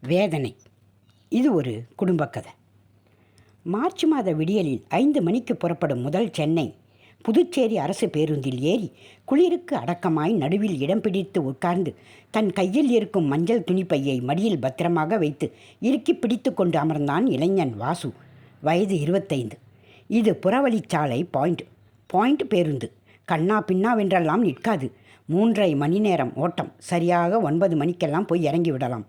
வேதனை. இது ஒரு குடும்ப கதை. மார்ச் மாத விடியலில் ஐந்து மணிக்கு புறப்படும் முதல் சென்னை புதுச்சேரி அரசு பேருந்தில் ஏறி குளிருக்கு அடக்கமாய் நடுவில் இடம் பிடித்து உட்கார்ந்து தன் கையில் இருக்கும் மஞ்சள் துணிப்பையை மடியில் பத்திரமாக வைத்து இறுக்கி பிடித்து கொண்டு அமர்ந்தான் இளைஞன் வாசு வயது இருபத்தைந்து. இது புறவழிச்சாலை பாயிண்ட் பாயிண்ட் பேருந்து. கண்ணா பின்னாவென்றெல்லாம் நிற்காது. மூன்றரை மணி நேரம் ஓட்டம். சரியாக ஒன்பது மணிக்கெல்லாம் போய் இறங்கி விடலாம்.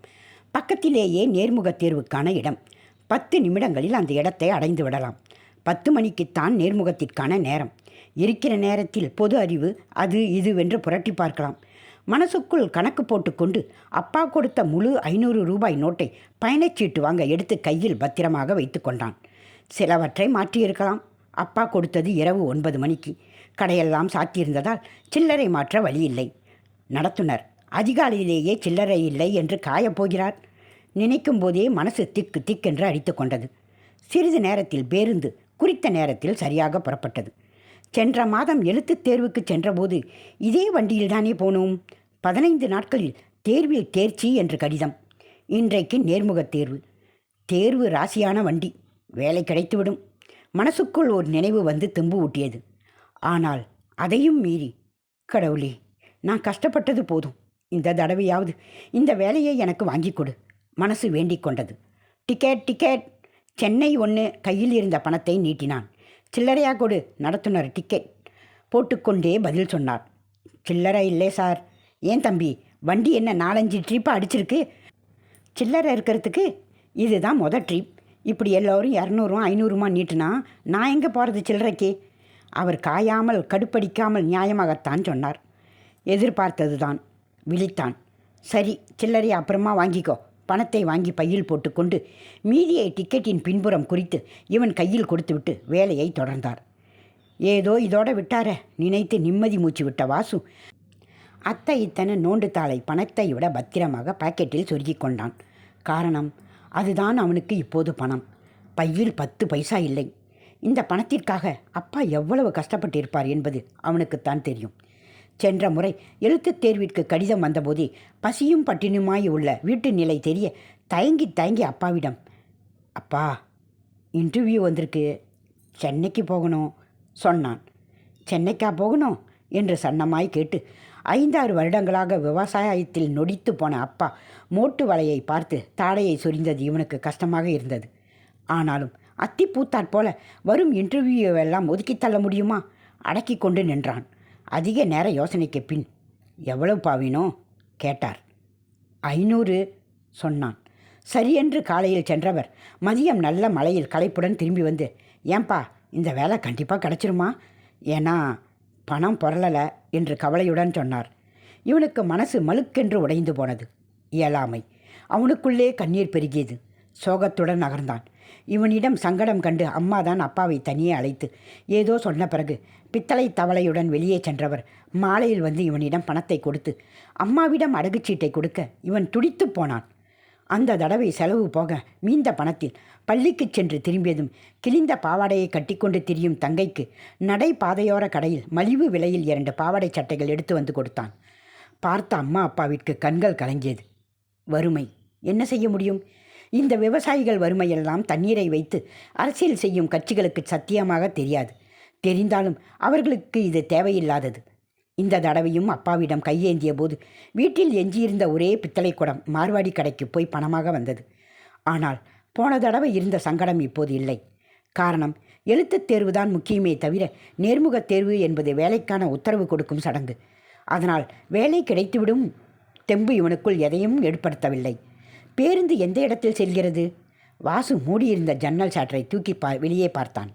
பக்கத்திலேயே நேர்முகத் தேர்வுக்கான இடம். பத்து நிமிடங்களில் அந்த இடத்தை அடைந்து விடலாம். பத்து மணிக்குத்தான் நேர்முகத்திற்கான நேரம். இருக்கிற நேரத்தில் பொது அறிவு அது இதுவென்று புரட்டி பார்க்கலாம். மனசுக்குள் கணக்கு போட்டுக்கொண்டு அப்பா கொடுத்த முழு ஐநூறு ரூபாய் நோட்டை பயணச்சீட்டு வாங்க எடுத்து கையில் பத்திரமாக வைத்துக்கொண்டான் சிலவற்றை மாற்றியிருக்கலாம். அப்பா கொடுத்தது இரவு ஒன்பது மணிக்கு. கடையெல்லாம் சாத்தியிருந்ததால் சில்லறை மாற்ற வழியில்லை நடத்துனர் அதிகாலையிலேயே சில்லறை இல்லை என்று காயப்போகிறார் நினைக்கும் போதே மனசு திக்கு திக்கென்று அடித்து கொண்டது. சிறிது நேரத்தில் பேருந்து குறித்த நேரத்தில் சரியாக புறப்பட்டது. சென்ற மாதம் எழுத்துத் தேர்வுக்கு சென்றபோது இதே வண்டியில்தானே போனோம்? பதினைந்து நாட்களில் தேர்வில் தேர்ச்சி என்று கடிதம். இன்றைக்கு நேர்முகத் தேர்வு. தேர்வு ராசியான வண்டி. வேலை கிடைத்துவிடும். மனசுக்குள் ஒரு நினைவு வந்து திம்பு ஊட்டியது. ஆனால் அதையும் மீறி கடவுளே நான் கஷ்டப்பட்டது போதும். இந்த தடவையாவது இந்த வேலையை எனக்கு வாங்கிக் கொடு. மனசு வேண்டிக் கொண்டது. Ticket ticket. சென்னை ஒன்று கையில் இருந்த பணத்தை நீட்டினான். சில்லறையா கொடு நடத்துனர் டிக்கெட். போட்டுக்கொண்டே பதில் சொன்னார். சில்லறை இல்லை சார். ஏன் தம்பி? வண்டி என்ன நாலஞ்சு ட்ரிப்பாக அடிச்சிருக்கு? சில்லறை இருக்கிறதுக்கு இதுதான் மொதல் ட்ரிப் இப்படி எல்லோரும் இரநூறுவா ஐநூறுமா நீட்டுனா நான் எங்கே போகிறது சில்லறைக்கு? அவர் காயாமல் கடுப்படிக்காமல் நியாயமாகத்தான் சொன்னார். எதிர்பார்த்தது தான் விழித்தான். சரி சில்லறை அப்புறமா வாங்கிக்கோ. பணத்தை வாங்கி பையில் போட்டுக்கொண்டு மீதியை டிக்கெட்டின் பின்புறம் குறித்து இவன் கையில் கொடுத்துவிட்டு வேலையை தொடர்ந்தார். ஏதோ இதோட விட்டார நினைத்து நிம்மதி மூச்சு விட்ட வாசு. அத்தை இத்தனை நோண்டு தாளை பணத்தை விட பத்திரமாக பாக்கெட்டில் சொருகிக் கொண்டான். காரணம் அதுதான் அவனுக்கு இப்போது பணம். பையில் பத்து பைசா இல்லை. இந்த பணத்திற்காக அப்பா எவ்வளவு கஷ்டப்பட்டிருப்பார் என்பது அவனுக்குத்தான் தெரியும். சென்ற முறை எழுத்துத் தேர்விற்கு கடிதம் வந்தபோதே பசியும் பட்டினியுமாய் உள்ள வீட்டு நிலை தெரிய தயங்கி தயங்கி அப்பாவிடம் அப்பா இன்டர்வியூ வந்திருக்கு. சென்னைக்கு போகணும் சொன்னான். சென்னைக்கா போகணும்? என்று சன்னமாய் கேட்டு ஐந்தாறு வருடங்களாக விவசாயத்தில் நொடித்து போன அப்பா மோட்டு வலையை பார்த்து தாடையை சொரிந்தது இவனுக்கு கஷ்டமாக இருந்தது. ஆனாலும் அத்தி பூத்தாற் போல வரும் இன்டர்வியூவெல்லாம் ஒதுக்கித்தள்ள முடியுமா? அடக்கி கொண்டு நின்றான். அதிக நேர யோசனைக்கு பின் எவ்வளவு பாவினோ கேட்டார். ஐநூறு சொன்னான். சரியென்று காலையில் சென்றவர் மதியம் நல்ல மழையில் களைப்புடன் திரும்பி வந்து ஏன்பா இந்த வேலை கண்டிப்பாக கிடச்சிருமா? ஏன்னா பணம் புரளலை என்று கவலையுடன் சொன்னார். இவனுக்கு மனசு மழுக்கென்று உடைந்து போனது. இயலாமை. அவனுக்குள்ளே கண்ணீர் பெருகியது. சோகத்துடன் நகர்ந்தான். இவனிடம் சங்கடம் கண்டு அம்மாதான் அப்பாவை தனியே அழைத்து ஏதோ சொன்ன பிறகு பித்தளை தவளையுடன் வெளியே சென்றவர் மாலையில் வந்து இவனிடம் பணத்தை கொடுத்து அம்மாவிடம் அடகுச்சீட்டை கொடுக்க இவன் துடித்து போனான். அந்த தடவை செலவு போக மீந்த பணத்தில் பள்ளிக்கு சென்று திரும்பியதும் கிழிந்த பாவாடையை கட்டிக்கொண்டு திரியும் தங்கைக்கு நடை பாதையோர கடையில் மலிவு விலையில் இரண்டு பாவாடை சட்டைகள் எடுத்து வந்து கொடுத்தான். பார்த்த அம்மா அப்பாவிற்கு கண்கள் கலங்கியது. வறுமை என்ன செய்ய முடியும்? இந்த விவசாயிகள் வறுமையெல்லாம் தண்ணீரை வைத்து அரசியல் செய்யும் கட்சிகளுக்கு சத்தியமாக தெரியாது. தெரிந்தாலும் அவர்களுக்கு இது தேவையில்லாதது. இந்த தடவையும் அப்பாவிடம் கையேந்திய போது வீட்டில் எஞ்சியிருந்த ஒரே பித்தளை குடம் மார்வாடி கடைக்கு போய் பணமாக வந்தது. ஆனால் போன தடவை இருந்த சங்கடம் இப்போது இல்லை. காரணம் எழுத்துத் தேர்வுதான் முக்கியமே தவிர நேர்முகத் தேர்வு என்பது வேலைக்கான உத்தரவு கொடுக்கும் சடங்கு. அதனால் வேலை கிடைத்துவிடும் தெம்பு இவனுக்குள் எதையும் ஏற்படுத்தவில்லை. பேருந்து எந்த இடத்தில் செல்கிறது? வாசு மூடியிருந்த ஜன்னல் சாற்றை தூக்கி பா வெளியே பார்த்தான்.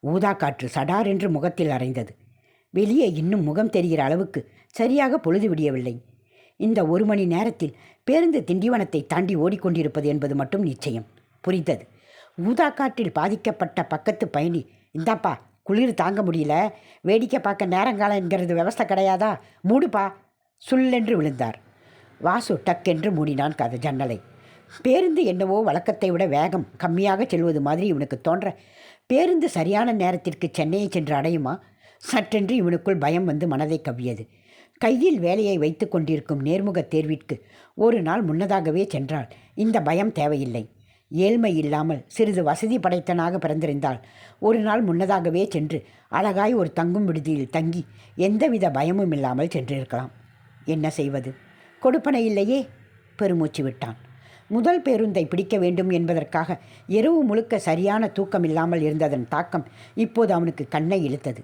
ஊதா காற்று சடார் என்று முகத்தில் அரைந்தது. வெளியே இன்னும் முகம் தெரிகிற அளவுக்கு சரியாக பொழுது விடியவில்லை. இந்த ஒரு மணி நேரத்தில் பேருந்து திண்டிவனத்தை தாண்டி ஓடிக்கொண்டிருப்பது என்பது மட்டும் நிச்சயம். புரிந்தது. ஊதா காற்றில் பாதிக்கப்பட்ட பக்கத்து பயணி இந்தாப்பா குளிர் தாங்க முடியல. வேடிக்கை பார்க்க நேரங்காலங்கிறது விவஸ்தை கிடையாதா? மூடுப்பா. சுல்லென்று விழுந்தார். வாசு டக்கென்று மூடினான் கதை ஜன்னலை. பேருந்து என்னவோ வழக்கத்தை விட வேகம் கம்மியாக செல்வது மாதிரி இவனுக்கு தோன்ற பேருந்து சரியான நேரத்திற்கு சென்னையை சென்று அடையுமா? சற்றென்று இவனுக்குள் பயம் வந்து மனதை கவ்வியது. கையில் வேலையை வைத்து கொண்டிருக்கும் நேர்முகத் தேர்விற்கு ஒரு நாள் முன்னதாகவே சென்றால் இந்த பயம் தேவையில்லை. ஏழ்மை இல்லாமல் சிறிது வசதி படைத்தனாக பிறந்திருந்தால் ஒரு நாள் முன்னதாகவே சென்று அழகாய் ஒரு தங்கும் விடுதியில் தங்கி எந்தவித பயமும் இல்லாமல் சென்றிருக்கலாம். என்ன செய்வது? கொடுப்பனை இல்லையே? பெருமூச்சு விட்டான். முதல் பேருந்தை பிடிக்க வேண்டும் என்பதற்காக இரவு முழுக்க சரியான தூக்கம் இல்லாமல் இருந்ததன் தாக்கம் இப்போது அவனுக்கு கண்ணை இழுத்தது.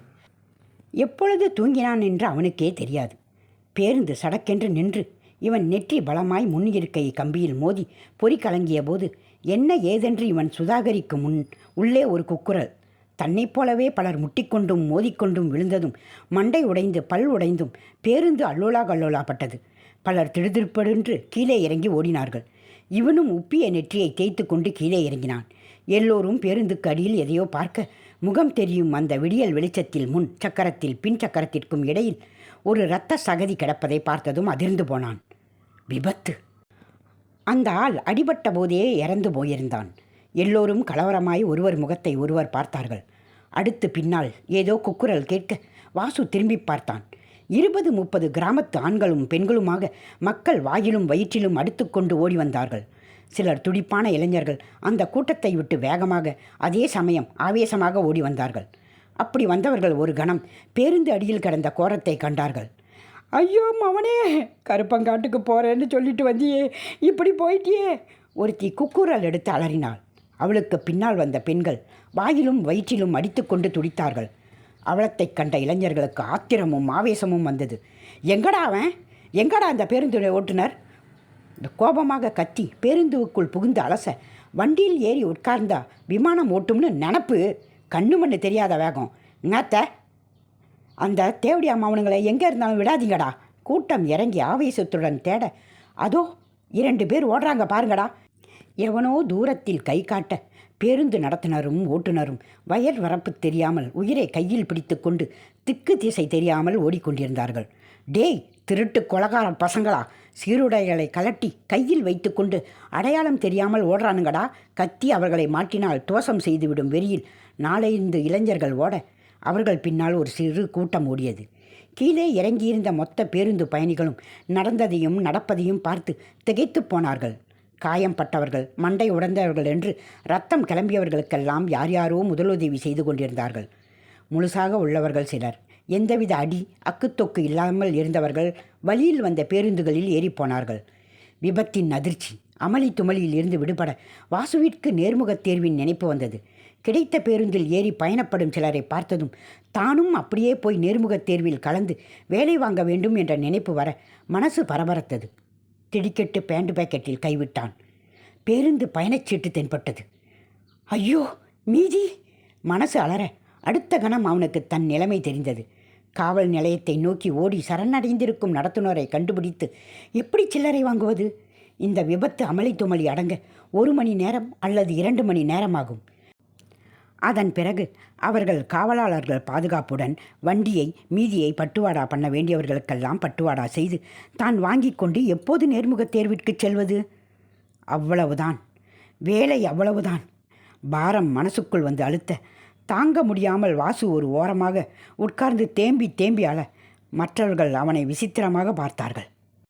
எப்பொழுது தூங்கினான் என்று அவனுக்கே தெரியாது. பேருந்து சடக்கென்று நின்று இவன் நெற்றி பலமாய் முன் இருக்கை கம்பியில் மோதி பொறி கலங்கிய போது என்ன ஏதென்று இவன் சுதாகரிக்கும் முன் உள்ளே ஒரு குக்குரல் தன்னைப் போலவே பலர் முட்டிக்கொண்டும் மோதிக்கொண்டும் விழுந்ததும் மண்டை உடைந்து பல் உடைந்தும் பேருந்து அல்லோலா கல்லோலாப்பட்டது. பலர் திடுதிருப்படென்று கீழே இறங்கி ஓடினார்கள். இவனும் உப்பிய நெற்றியை தேய்த்து கொண்டு கீழே இறங்கினான். எல்லோரும் பேருந்துக்கு அடியில் எதையோ பார்க்க முகம் தெரியும் அந்த விடியல் வெளிச்சத்தில் முன் சக்கரத்தில் பின் சக்கரத்திற்கும் இடையில் ஒரு இரத்த சகதி கிடப்பதை பார்த்ததும் அதிர்ந்து போனான். விபத்து! அந்த ஆள் அடிபட்ட போதே இறந்து போயிருந்தான். எல்லோரும் கலவரமாய் ஒருவர் முகத்தை ஒருவர் பார்த்தார்கள். அடுத்து பின்னால் ஏதோ குக்குரல் கேட்க வாசு திரும்பி பார்த்தான். இருபது முப்பது கிராமத்து ஆண்களும் பெண்களுமாக மக்கள் வாயிலும் வயிற்றிலும் அடித்துக்கொண்டு ஓடி வந்தார்கள். சிலர் துடிப்பான இளைஞர்கள் அந்த கூட்டத்தை விட்டு வேகமாக அதே சமயம் ஆவேசமாக ஓடி வந்தார்கள். அப்படி வந்தவர்கள் ஒரு கணம் பேருந்து அடியில் கிடந்த கோரத்தை கண்டார்கள். ஐயோ மவனே கருப்பங்காட்டுக்கு போகிறேன்னு சொல்லிட்டு வந்தியே இப்படி போயிட்டியே ஒருத்தி குக்குரல் எடுத்து அலறினாள். அவளுக்கு பின்னால் வந்த பெண்கள் வாயிலும் வயிற்றிலும் அடித்துக்கொண்டு துடித்தார்கள். அவலத்தை கண்ட இளைஞர்களுக்கு ஆத்திரமும் ஆவேசமும் வந்தது. எங்கடா அவன்? எங்கடா அந்த பேருந்து ஓட்டுநர் இந்த கோபமாக கத்தி பேருந்துக்குள் புகுந்து அலச வண்டியில் ஏறி உட்கார்ந்தா விமானம் ஓட்டும்னு நினப்பு. கண்ணு மண்ணு தெரியாத வேகம். எங்கத்த அந்த தேவடி அம்மாவனுங்களை எங்கே இருந்தாலும் விடாதீங்கடா. கூட்டம் இறங்கி ஆவேசத்துடன் தேட அதோ இரண்டு பேர் ஓடுறாங்க பாருங்கடா. எவனோ தூரத்தில் கை காட்ட பேருந்து நடத்துனரும் ஓட்டுநரும் வயல் வரப்பு தெரியாமல் உயிரை கையில் பிடித்துக்கொண்டு திக்கு திசை தெரியாமல் ஓடிக்கொண்டிருந்தார்கள். டேய் திருட்டு கொலகார பசங்களா சீருடைகளை கலட்டி கையில் வைத்துக்கொண்டு அடையாளம் தெரியாமல் ஓடுறானுங்கடா. கத்தி அவர்களை மாட்டினால் தோசம் செய்துவிடும் வெறியில் நாலைந்து இளைஞர்கள் ஓட அவர்கள் பின்னால் ஒரு சிறு கூட்டம் ஓடியது. கீழே இறங்கியிருந்த மொத்த பேருந்து பயணிகளும் நடந்ததையும் நடப்பதையும் பார்த்து திகைத்துப் போனார்கள். காயம்பட்டவர்கள் மண்டை உடைந்தவர்கள் என்று ரத்தம் கிளம்பியவர்களுக்கெல்லாம் யார் யாரோ முதலுதவி செய்து கொண்டிருந்தார்கள். முழுசாக உள்ளவர்கள் சிலர். எந்தவித அடி அக்குத்தொக்கு இல்லாமல் இருந்தவர்கள் வழியில் வந்த பேருந்துகளில் ஏறிப்போனார்கள். விபத்தின் அதிர்ச்சி அமளி துமளியில் இருந்து விடுபட வாசுவிற்கு நேர்முகத் தேர்வின் நினைப்பு வந்தது. கிடைத்த பேருந்தில் ஏறி பயணப்படும் சிலரை பார்த்ததும் தானும் அப்படியே போய் நேர்முகத் தேர்வில் கலந்து வேலை வாங்க வேண்டும் என்ற நினைப்பு வர மனசு பரபரத்தது. திடிக்கெட்டு பேண்ட் பேக்கெட்டில் கைவிட்டான். பேருந்து பயணச்சீட்டு தென்பட்டது. ஐயோ மீதி! மனசு அலற. அடுத்த கணம் அவனுக்கு தன் நிலைமை தெரிந்தது. காவல் நிலையத்தை நோக்கி ஓடி சரணடைந்திருக்கும் நடத்துனரை கண்டுபிடித்து எப்படி சில்லறை வாங்குவது? இந்த விபத்து அமளி துமளி அடங்க ஒரு மணி நேரம் அல்லது இரண்டு மணி நேரமாகும் அதன் பிறகு அவர்கள் காவலாளர்கள் பாதுகாப்புடன் வண்டியை மீதியை பட்டுவாடா பண்ண வேண்டியவர்களுக்கெல்லாம் பட்டுவாடா செய்து தான் வாங்கி கொண்டு எப்போது நேர்முகத் தேர்விற்கு செல்வது? அவ்வளவுதான். வேலை அவ்வளவுதான். பாரம் மனசுக்குள் வந்து அழுத்த தாங்க முடியாமல் வாசு ஒரு ஓரமாக உட்கார்ந்து தேம்பி தேம்பி அழ மற்றவர்கள் அவனை விசித்திரமாக பார்த்தார்கள்.